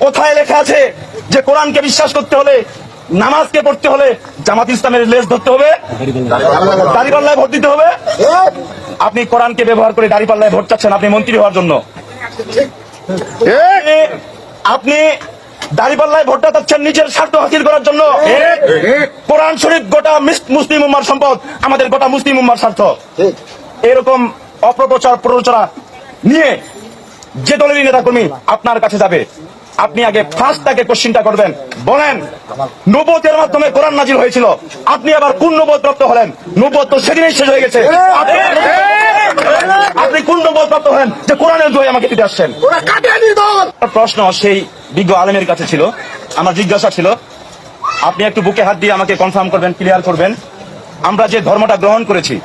কোথায় লেখা আছে যে কোরআনকে বিশ্বাস করতে হলে, নামাজকে পড়তে হলে জামাত ইসলামের লেজ ধরতে হবে, দাড়িপাল্লায় ভোট দিতে হবে। আপনি কোরআনকে ব্যবহার করে দাড়িপাল্লায় ভোট চাচ্ছেন, আপনি মন্ত্রী হওয়ার জন্য। আপনি দাড়িপাল্লায় ভোটটা চাচ্ছেন নিজের স্বার্থ হাসিল করার জন্য। কোরআন শরীফ গোটা মিস- মুসলিম উম্মার সম্পদ, আমাদের গোটা মুসলিম উম্মার স্বার্থ। এরকম অপপ্রচার প্ররোচনা নিয়ে যে দলেরই নেতা কর্মী আপনার কাছে যাবে। আপনি আগে ফার্স্ট তাকে কোশ্চিনটা করবেন। বলেন নবতের মাধ্যমে কোরআন নাজিল হয়েছিল। আপনি আবার কোন নবত প্রাপ্ত হলেন? নবত তো সেদিনই শেষ হয়ে গেছে। আপনি- কোন নবত প্রাপ্ত হলেন? যে কোরআনের দোয়াই আমাকে দিতে আসছেন। প্রশ্ন সেই বিজ্ঞ আলেমের কাছে ছিল। আমার জিজ্ঞাসা ছিল আপনি একটু বুকে হাত দিয়ে আমাকে কনফার্ম করবেন ক্লিয়ার করবেন। আমরা যে ধর্মটা গ্রহণ করেছি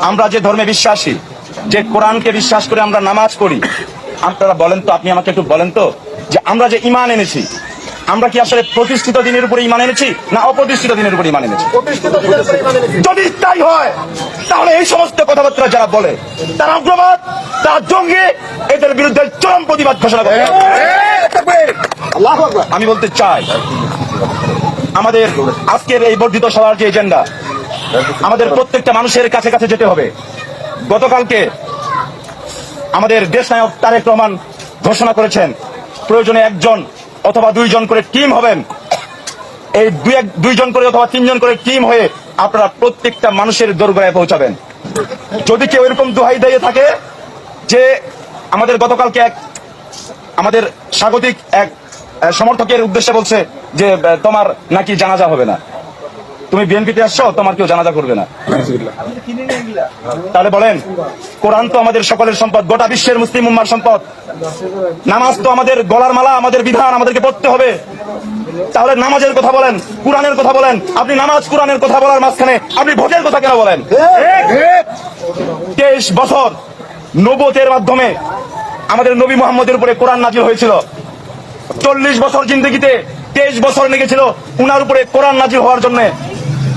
আমরা যে ধর্মে বিশ্বাসী যে কোরআনকে বিশ্বাস করে আমরা নামাজ পড়ি আপনারা বলেন তো আপনি আমাকে একটু বলেন তো? যে আমরা যে ইমান এনেছি আমরা কি আসলে প্রতিষ্ঠিত দিনের উপরে ইমান এনেছি না অপ্রতিষ্ঠিত দিনের উপরে ইমান এনেছি যদি তাই হয় তাহলে এই সমস্ত কথাবার্তা যারা বলে তারা উগ্রবাদ তারা জঙ্গি এদের বিরুদ্ধে চরম প্রতিবাদ ঘোষণা করে আমি বলতে চাই আমাদের আজকের এই বর্ধিত সভার যে এজেন্ডা আমাদের প্রত্যেকটা মানুষের কাছে কাছে যেতে হবে গতকালকে আমাদের দেশ নায়ক তারেক রহমান ঘোষণা করেছেন প্রয়োজনে একজন অথবা দুইজন করে টিম হবেন। এই দুই দুইজন করে অথবা তিনজন করে টিম হয়ে আপনারা প্রত্যেকটা মানুষের দোরগোড়ায় পৌঁছাবেন। যদি কেউ এরকম দুহাই দিয়ে থাকে যে আমাদের গতকালকে এক আমাদের স্বাগতিক এক সমর্থকের উদ্দেশ্যে বলছে যে তোমার নাকি জানাজা হবে না। তুমি বিএনপিতে আসছো তোমার কেউ জানাজা করবে না। তাহলে বলেন, কোরআন তো আমাদের সকলের সম্পদ, গোটা বিশ্বের মুসলিম উম্মার সম্পদ। নামাজ তো আমাদের গলার মালা, আমাদের বিধান, আমাদেরকে পড়তে হবে। তাহলে নামাজের কথা বলেন, কোরআনের কথা বলেন। আপনি নামাজ কোরআনের কথা বলার মাঝখানে আপনি ভোটের কথা কেন বলেন? তেইশ বছর নবতের মাধ্যমে আমাদের নবী মোহাম্মদের উপরে কোরআন নাজিল হয়েছিল। চল্লিশ বছর জিন্দগিতে তেইশ বছর লেগেছিল, উনার উপরে কোরআন নাজিল হওয়ার জন্য।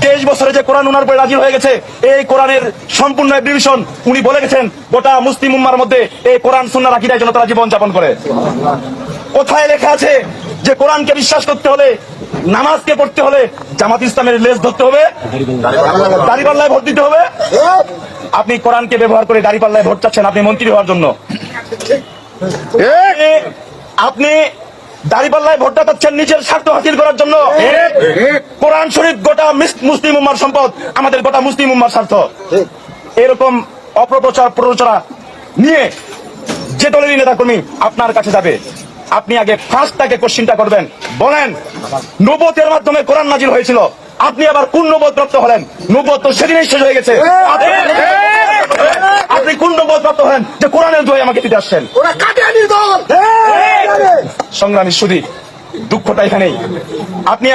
তেইশ বছরে যে কোরআন উনার উপরে নাজিল হয়ে গেছে এই কোরআনের সম্পূর্ণ এডুকেশন উনি বলে গেছেন গোটা মুসলিম উম্মার মধ্যে এই কোরআন সুন্নার আকিদায় যেন তারা জীবন যাপন করে। কোথায় লেখা আছে যে কোরআনকে বিশ্বাস করতে হলে নামাজকে পড়তে হলে জামাত ইসলামের লেজ ধরতে হবে দাড়িপাল্লায় ভোট দিতে হবে। আপনি কোরআনকে ব্যবহার করে দাড়িপাল্লায় ভোট চাচ্ছেন আপনি মন্ত্রী হওয়ার জন্য। আপনি দাড়িপাল্লায় ভোটটা চাচ্ছেন নিজের স্বার্থ হাসিল করার জন্য। কোরআন শরীফ গোটা মুসলিম উম্মার সম্পদ আমাদের গোটা মুসলিম উম্মার স্বার্থ। এরকম অপপ্রচার প্ররোচনা নিয়ে যে দলেরই নেতা কর্মী আপনার কাছে যাবে আপনি আগে ফার্স্ট তাকে কোশ্চিনটা করবেন। বলেন নবতের মাধ্যমে কোরআন নাজিল হয়েছিল। আপনি আবার কোন নবত প্রাপ্ত হলেন? নবত তো সেদিনই শেষ হয়ে গেছে। আপনি- কোন নবত প্রাপ্ত হলেন যে কোরআনের দোয়াই আমাকে দিতে আসছেন? সংগ্রামী সুদী দুঃখটা এখানেই আপনি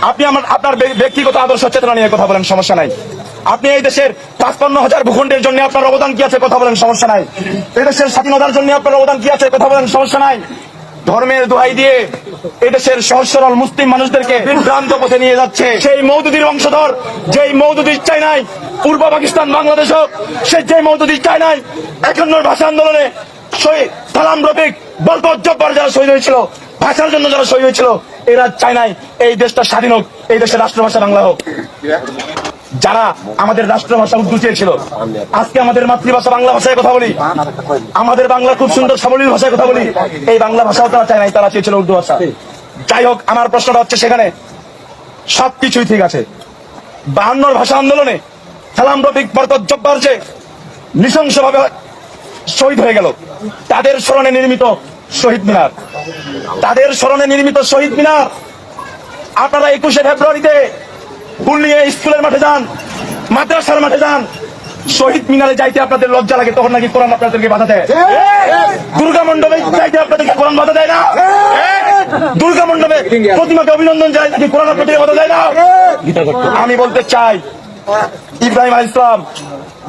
আপনি আমার আপনার ব্যক্তিগত আদর্শ চেতনা নিয়ে কথা বলেন সমস্যা নাই। আপনি এই দেশের পাঁচপান্ন হাজার ভূখণ্ডের জন্য আপনার অবদান কি আছে কথা বলেন সমস্যা নাই। এই দেশের স্বাধীনতার জন্য আপনার অবদান কি আছে কথা বলেন সমস্যা নাই। ধর্মের দোহাই দিয়ে এই দেশের সহজ সরল মুসলিম মানুষদেরকে বিভ্রান্ত পথে নিয়ে যাচ্ছে। সেই মৌদুদির বংশধর যেই মৌদুদির চাই নাই পূর্ব পাকিস্তান, বাংলাদেশ হোক, সে যে মৌদুদির চাই নাই, একান্নর ভাষা আন্দোলনে শহীদ সালাম রফিক বরকত জব্বার যারা শহীদ হয়েছিল, ভাষার জন্য যারা শহীদ হয়েছিল, এরা চায় নাই এই দেশটা স্বাধীন হোক, এই দেশের রাষ্ট্রভাষা বাংলা হোক। যারা আমাদের রাষ্ট্রভাষা উর্দু চেয়েছিল, আজকে আমাদের মাতৃভাষা বাংলা ভাষায় কথা বলি। আমাদের বাংলা খুব সুন্দর সাবলীল ভাষায় কথা বলি। এই বাংলা ভাষাও তারা চায় নাই, তারা চেয়েছিল উর্দু ভাষা। যাই হোক, আমার প্রশ্নটা হচ্ছে সেখানে, সবকিছুই ঠিক আছে। বাহান্নর ভাষা আন্দোলনে সালাম রফিক বরকত জব্বার যে নৃশংসভাবে শহীদ হয়ে গেল। তাদের স্মরণে নির্মিত শহীদ মিনার। তাদের স্মরণে নির্মিত শহীদ মিনার আপনারা একুশে ফেব্রুয়ারিতে ফুল নিয়ে স্কুলের মাঠে যান মাদ্রাসার মাঠে যান শহীদ মিনারে যাইতে আপনাদের লজ্জা লাগে তখন নাকি কোরআন আপনাদেরকে বাধা দেয়। দুর্গা মণ্ডপে যাইতে আপনাদেরকে কোরআন বাধা দেয় না। দুর্গা মণ্ডপে প্রতিমাকে অভিনন্দন জানাই নাকি কোরআন আপনাদেরকে বাধা দেয় না। আমি বলতে চাই ইব্রাহিম আল ইসলাম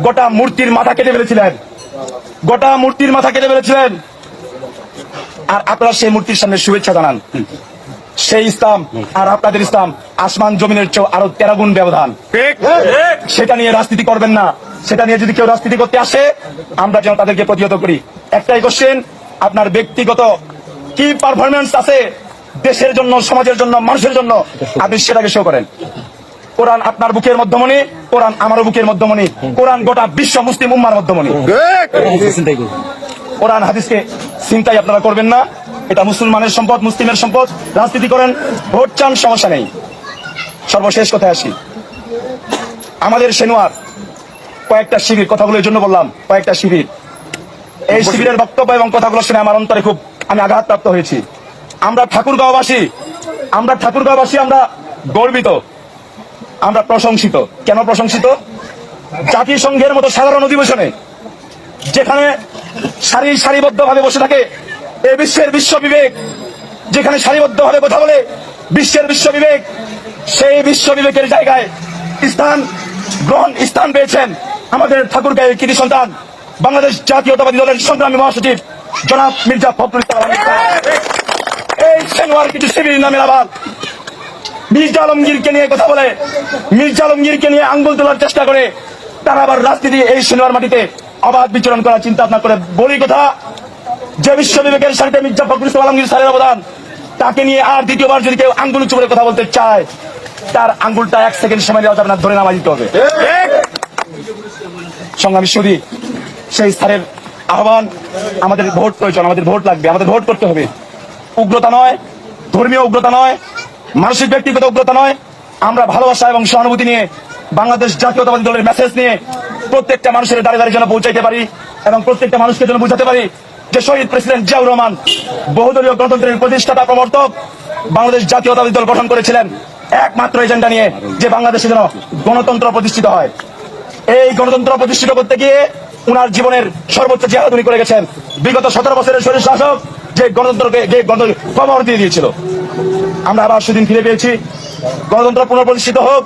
গোটা মূর্তির মাথা কেটে ফেলেছিলেন। গোটা মূর্তির মাথা কেটে ফেলেছিলেন। আর আপনারা সেই মূর্তির সামনে শুভেচ্ছা জানান। সেই ইসলাম আর আপনাদের ইসলাম আসমান জমিনের চেয়েও আরও তেরো গুণ ব্যবধান। সেটা নিয়ে রাজনীতি করবেন না। সেটা নিয়ে যদি কেউ রাজনীতি করতে আসে আমরা যেন তাদেরকে প্রতিহত করি। একটাই কোশ্চেন আপনার ব্যক্তিগত কি পারফরমেন্স আছে দেশের জন্য সমাজের জন্য মানুষের জন্য? আপনি সেটাকে শো করেন। কোরআন আপনার বুকের মধ্যমণি কোরআন আমার বুকের মধ্যমণি কোরআন গোটা বিশ্ব মুসলিম উম্মার মধ্যমণি। কোরআন হাদিসকে চিন্তাই আপনারা করবেন না এটা মুসলমানের সম্পদ মুসলিমের সম্পদ রাজনীতি করেন ভোট চান সমস্যা নেই। সর্বশেষ কথায় আসি। আমাদের সেনোয়ার কয়েকটা শিবির কথাগুলোর জন্য বললাম কয়েকটা শিবির। এই শিবিরের বক্তব্য এবং কথাগুলো শুনে আমার অন্তরে খুব আমি আঘাতপ্রাপ্ত হয়েছি। আমরা ঠাকুরগাঁওবাসী আমরা ঠাকুরগাঁওবাসী আমরা গর্বিত। আমরা প্রশংসিত। কেন প্রশংসিত? জাতিসংঘের মতো সাধারণ অধিবেশনে, যেখানে সারি সারিবদ্ধভাবে বসে থাকে এ বিশ্বের বিশ্ব বিবেক, যেখানে সারিবদ্ধভাবে কথা বলে বিশ্বের বিশ্ব বিবেক, সেই বিশ্ব বিবেকের জায়গায় স্থান গ্রহণ স্থান পেয়েছেন আমাদের ঠাকুরগাঁয়ের কৃতি সন্তান, বাংলাদেশ জাতীয়তাবাদী দলের সংগ্রামী মহাসচিব জনাব মির্জা ফখরুল ইসলাম এই সেনোয়ার কিছু শিবির নামের আবার মির্জা আলমগীরকে নিয়ে কথা বলে মির্জা আলমগীরকে নিয়ে আঙ্গুল তোলার চেষ্টা করে তারা আবার রাজনীতি এই সিনেমার মাটিতে অবাধ বিচরণ করার চিন্তা ভাবনা করে। বলি কথা যে বিশ্ব বিবেকের সাথে মির্জা ফখরুল আলমগীর স্যারের অবদান তাকে নিয়ে আর দ্বিতীয়বার যদি কেউ আঙ্গুল উঁচু করে কথা বলতে চায় তার আঙ্গুলটা এক সেকেন্ড সময় দেওয়া যাবে না ধরে নামা দিতে হবে। সংগ্রামী সুদী সেই স্যারের আহ্বান আমাদের ভোট প্রয়োজন আমাদের ভোট লাগবে আমাদের ভোট করতে হবে। উগ্রতা নয় ধর্মীয় উগ্রতা নয় মানসিক ব্যক্তিগত উগ্রতা নয়। আমরা ভালোবাসা এবং সহানুভূতি নিয়ে বাংলাদেশ জাতীয়তাবাদী দলের মেসেজ নিয়ে প্রত্যেকটা মানুষের দাঁড়িয়ে দাঁড়িয়ে যেন পৌঁছাইতে পারি এবং প্রত্যেকটা মানুষকে যেন বুঝাতে পারি যে শহীদ প্রেসিডেন্ট জিয়াউর রহমান বহুদলীয় গণতন্ত্রের প্রতিষ্ঠাতা, প্রবর্তক বাংলাদেশ জাতীয়তাবাদী দল গঠন করেছিলেন। একমাত্র এজেন্ডা নিয়ে যে বাংলাদেশে যেন গণতন্ত্র প্রতিষ্ঠিত হয়। এই গণতন্ত্র প্রতিষ্ঠিত করতে গিয়ে উনার জীবনের সর্বোচ্চ জেহাদ করে গেছেন। বিগত সতেরো বছরের শরীর শাসক যে গণতন্ত্রকে, যে গণতন্ত্র কবর দিয়ে দিয়েছিল। আমরা আবার সেদিন ফিরে পেয়েছি। গণতন্ত্র পুনঃপ্রতিষ্ঠিত হোক।